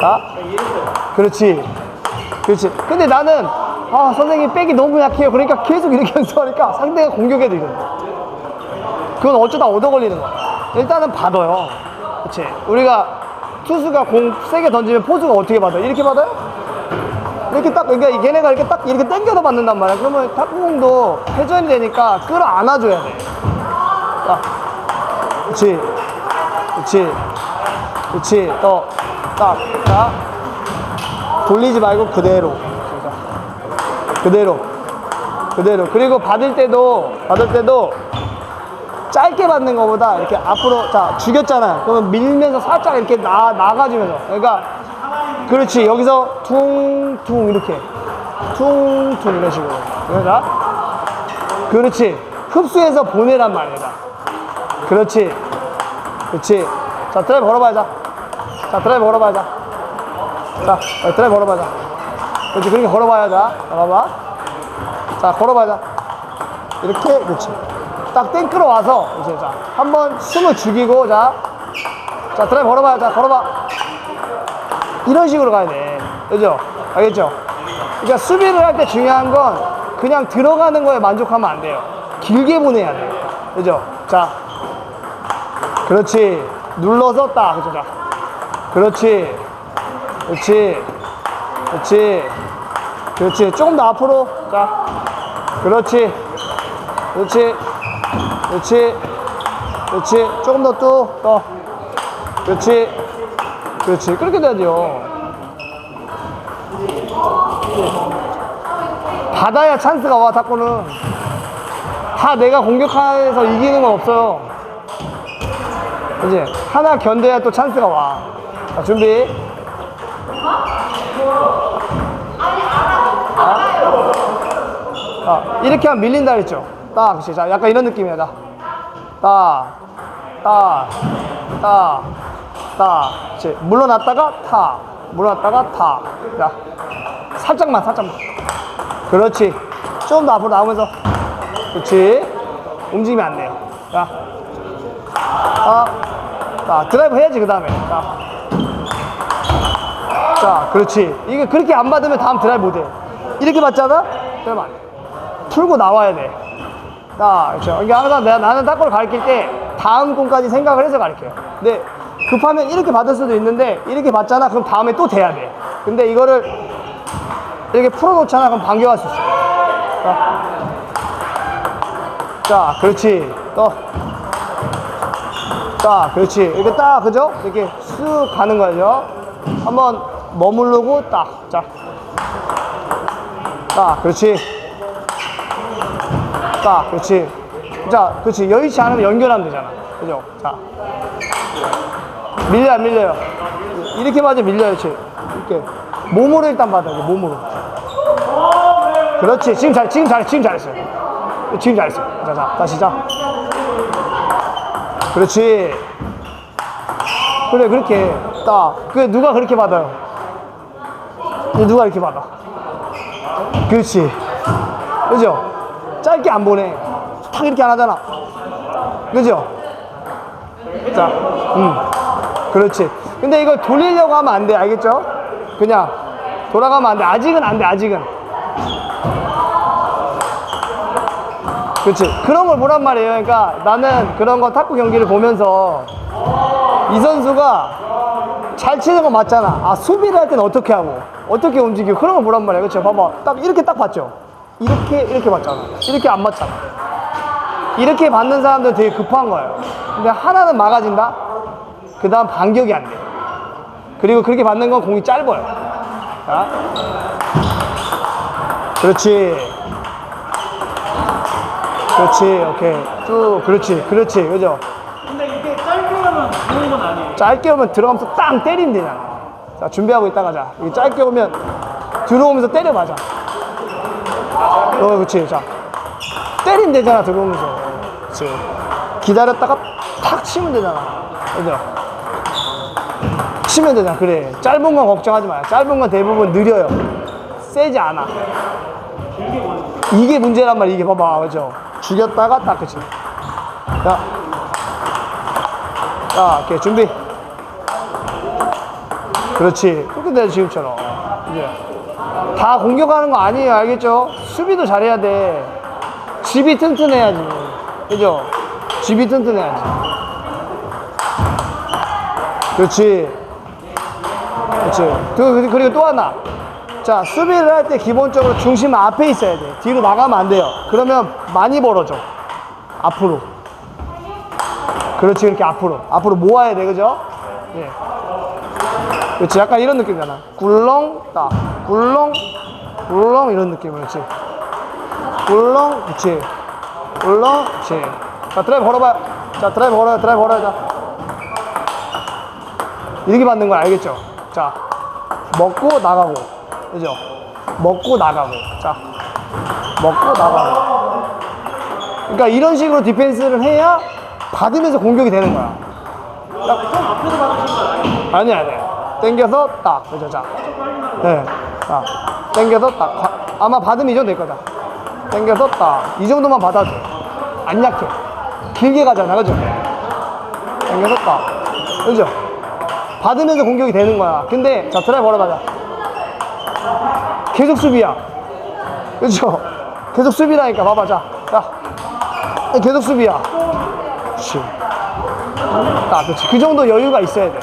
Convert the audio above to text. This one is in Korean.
자, 그렇지. 그렇지. 근데 나는, 아, 선생님 백이 너무 약해요. 그러니까 계속 이렇게 연습하니까 상대가 공격해도 이래. 그건 어쩌다 얻어 걸리는 거야. 일단은 받아요. 그치. 우리가 투수가 공 세게 던지면 포수가 어떻게 받아요? 이렇게 받아요? 이렇게 딱, 그러니까 걔네가 이렇게 딱 이렇게 당겨서 받는단 말이야. 그러면 탁구공도 회전이 되니까 끌어 안아줘야 돼. 자, 그치. 그치. 그치. 또, 딱, 자. 돌리지 말고 그대로. 자, 그대로. 그대로. 그리고 받을 때도, 받을 때도 짧게 받는 것보다 이렇게 앞으로, 자, 죽였잖아요. 그러면 밀면서 살짝 이렇게 나, 나가주면서. 그러니까, 그렇지. 여기서 퉁퉁 이렇게. 퉁퉁 이런 식으로. 그러자. 그렇지. 흡수해서 보내란 말이야. 그렇지. 그렇지. 자, 드라이브 걸어봐야 자. 자, 드라이브 걸어봐야 자. 자, 어, 드라이브 걸어봐야 자. 그렇지. 그렇게 걸어봐야 자. 봐봐. 자, 걸어봐야 자. 이렇게, 그렇지. 딱 땡 끌어와서, 이제 자. 한번 숨을 죽이고, 자. 자, 드라이브 걸어봐야 자. 걸어봐. 이런 식으로 가야 돼. 그죠? 알겠죠? 그러니까 수비를 할 때 중요한 건 그냥 들어가는 거에 만족하면 안 돼요. 길게 보내야 돼. 그죠? 자. 그렇지. 눌러서 딱. 그죠? 자. 그렇지. 그렇지. 그렇지. 그렇지. 조금 더 앞으로. 자. 그렇지. 그렇지. 그렇지. 그렇지. 조금 더 또. 더. 그렇지. 그렇지. 그렇게 돼야죠. 받아야 찬스가 와, 탁구는. 다 내가 공격해서 이기는 건 없어요. 그지? 하나 견뎌야 또 찬스가 와. 자, 준비. 자, 이렇게 하면 밀린다 그랬죠? 딱, 그치. 자, 약간 이런 느낌이야. 자. 딱, 딱, 딱, 딱. 그치. 물러났다가 타. 물러났다가 타. 자, 살짝만, 살짝만. 그렇지. 좀 더 앞으로 나오면서. 그렇지. 움직이면 안 돼요. 자. 아, 자, 드라이브 해야지, 그 다음에. 자. 자, 그렇지. 이게 그렇게 안 받으면 다음 드라이브 못 해. 이렇게 받잖아? 그러면 안 돼. 풀고 나와야 돼. 자, 그렇죠. 이게 항상 내가 나는 탁구를 가르칠 때 다음 공까지 생각을 해서 가르쳐요. 근데 급하면 이렇게 받을 수도 있는데 이렇게 받잖아? 그럼 다음에 또 돼야 돼. 근데 이거를 이렇게 풀어놓잖아? 그럼 반겨갈 수 있어. 자, 자 그렇지. 또. 자, 그렇지. 이렇게 딱, 그죠? 이렇게 쑥 가는 거죠. 한번 머무르고 딱. 자. 자, 그렇지. 자, 그렇지. 자, 그렇지. 여의치 않으면 연결하면 되잖아. 그죠? 자. 밀려, 안 밀려요? 이렇게 맞으면 밀려요, 지 이렇게. 몸으로 일단 받아야 돼, 몸으로. 그렇지. 지금 잘, 지금 잘, 지금 잘했어요. 지금 잘했어요. 자, 자, 다시 자. 그렇지. 그래, 그렇게. 딱. 그, 누가 그렇게 받아요? 누가 이렇게 받아? 그렇지. 그죠? 짧게 안 보내. 탁 이렇게 안 하잖아. 그죠? 자, 음. 그렇지. 근데 이걸 돌리려고 하면 안 돼. 알겠죠? 그냥 돌아가면 안 돼. 아직은 안 돼. 아직은. 그렇지. 그런 걸 보란 말이에요. 그러니까 나는 그런 거 탁구 경기를 보면서 이 선수가 잘 치는 건 맞잖아. 아, 수비를 할 때는 어떻게 하고, 어떻게 움직이고, 그런 걸 보란 말이야. 그렇죠? 봐봐. 딱 이렇게 딱 봤죠? 이렇게, 이렇게 봤잖아. 이렇게 안 맞잖아. 이렇게 받는 사람들은 되게 급한 거예요. 근데 하나는 막아진다? 그 다음 반격이 안 돼. 그리고 그렇게 받는 건 공이 짧아요. 자. 그렇지. 그렇지. 오케이. 쭉. 그렇지. 그렇지. 그죠? 근데 이게 짧게 오면 좋은 건 아니에요. 짧게 오면 들어가면서 땅 때리면 되잖아. 자, 준비하고 있다 가 자. 이 짧게 오면 들어오면서 때려 맞아. 어, 그렇지. 자. 때리면 되잖아, 들어오면서. 그렇지. 기다렸다가 탁 치면 되잖아. 그죠? 치면 되잖아. 그래. 짧은 건 걱정하지 마요. 짧은 건 대부분 느려요. 세지 않아. 이게 문제란 말이야. 이게 봐봐. 그죠? 죽였다가 딱, 그치. 자. 자, 오케이. 준비. 그렇지. 그렇게 돼, 지금 처럼. 이제. 다 공격하는 거 아니에요. 알겠죠? 수비도 잘해야 돼. 집이 튼튼해야지. 그죠? 집이 튼튼해야지. 그렇지. 그렇지. 그- 그리고 또 하나. 자, 수비를 할 때 기본적으로 중심 앞에 있어야 돼. 뒤로 나가면 안 돼요. 그러면 많이 벌어져. 앞으로. 그렇지, 이렇게 앞으로. 앞으로 모아야 돼, 그죠? 예. 그렇지, 약간 이런 느낌이잖아. 굴렁, 딱. 굴렁, 굴렁, 이런 느낌. 그렇지. 굴렁, 그렇지. 굴렁, 그렇지. 자, 드라이브 걸어봐요. 자, 드라이브 걸어요, 드라이브 걸어요. 자. 이렇게 받는 거 알겠죠? 자, 먹고 나가고. 그죠? 먹고 나가고. 자, 먹고 나가고. 그러니까 이런 식으로 디펜스를 해야 받으면서 공격이 되는 거야. 건 아니에요. 아니, 땡겨서 딱. 그죠? 자. 네. 자, 땡겨서 딱. 가- 아마 받으면 이 정도 될 거다. 땡겨서 딱. 이 정도만 받아도 돼. 안 약해. 길게 가잖아. 그죠? 땡겨서 딱. 그죠? 받으면서 공격이 되는 거야. 근데, 자, 드라이브 걸어가자. 계속 수비야. 그죠? 계속 수비라니까. 봐봐. 자. 자. 계속 수비야. 그렇지. 딱, 그렇지. 그 정도 여유가 있어야 돼.